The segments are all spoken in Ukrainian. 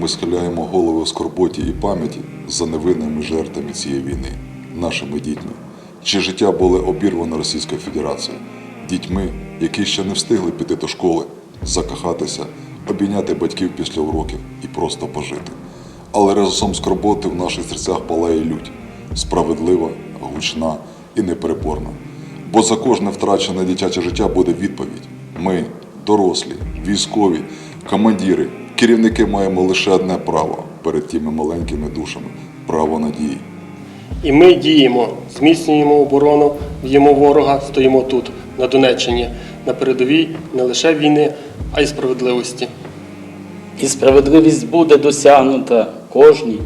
ми схиляємо голови в скорботі і пам'яті за невинними жертвами цієї війни, нашими дітьми, чиє життя було обірвано Російською Федерацією, дітьми, які ще не встигли піти до школи, закохатися, обійняти батьків після уроків і просто пожити. Але разом скорботи в наших серцях палає лють, справедлива, гучна і непереборна. Бо за кожне втрачене дитяче життя буде відповідь. Ми, дорослі, військові, командири, керівники маємо лише одне право перед тими маленькими душами право надії. І ми діємо, зміцнюємо оборону, б'ємо ворога, стоїмо тут, на Донеччині, на передовій не лише війни, а й справедливості. І справедливість буде досягнута кожній.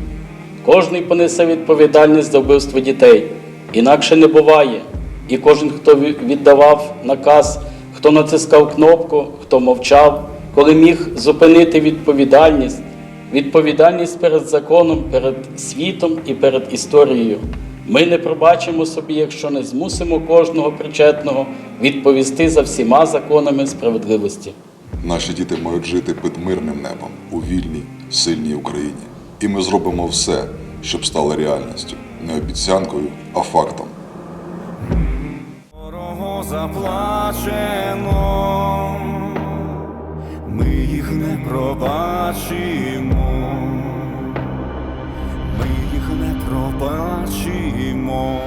Кожний понесе відповідальність за вбивство дітей. Інакше не буває. І кожен, хто віддавав наказ, хто натискав кнопку, хто мовчав, коли міг зупинити відповідальність, відповідальність перед законом, перед світом і перед історією. Ми не пробачимо собі, якщо не змусимо кожного причетного відповісти за всіма законами справедливості. Наші діти мають жити під мирним небом у вільній, сильній Україні. І ми зробимо все, щоб стало реальністю, не обіцянкою, а фактом. Дорого заплачено, не пробачимо, ми їх не пробачимо.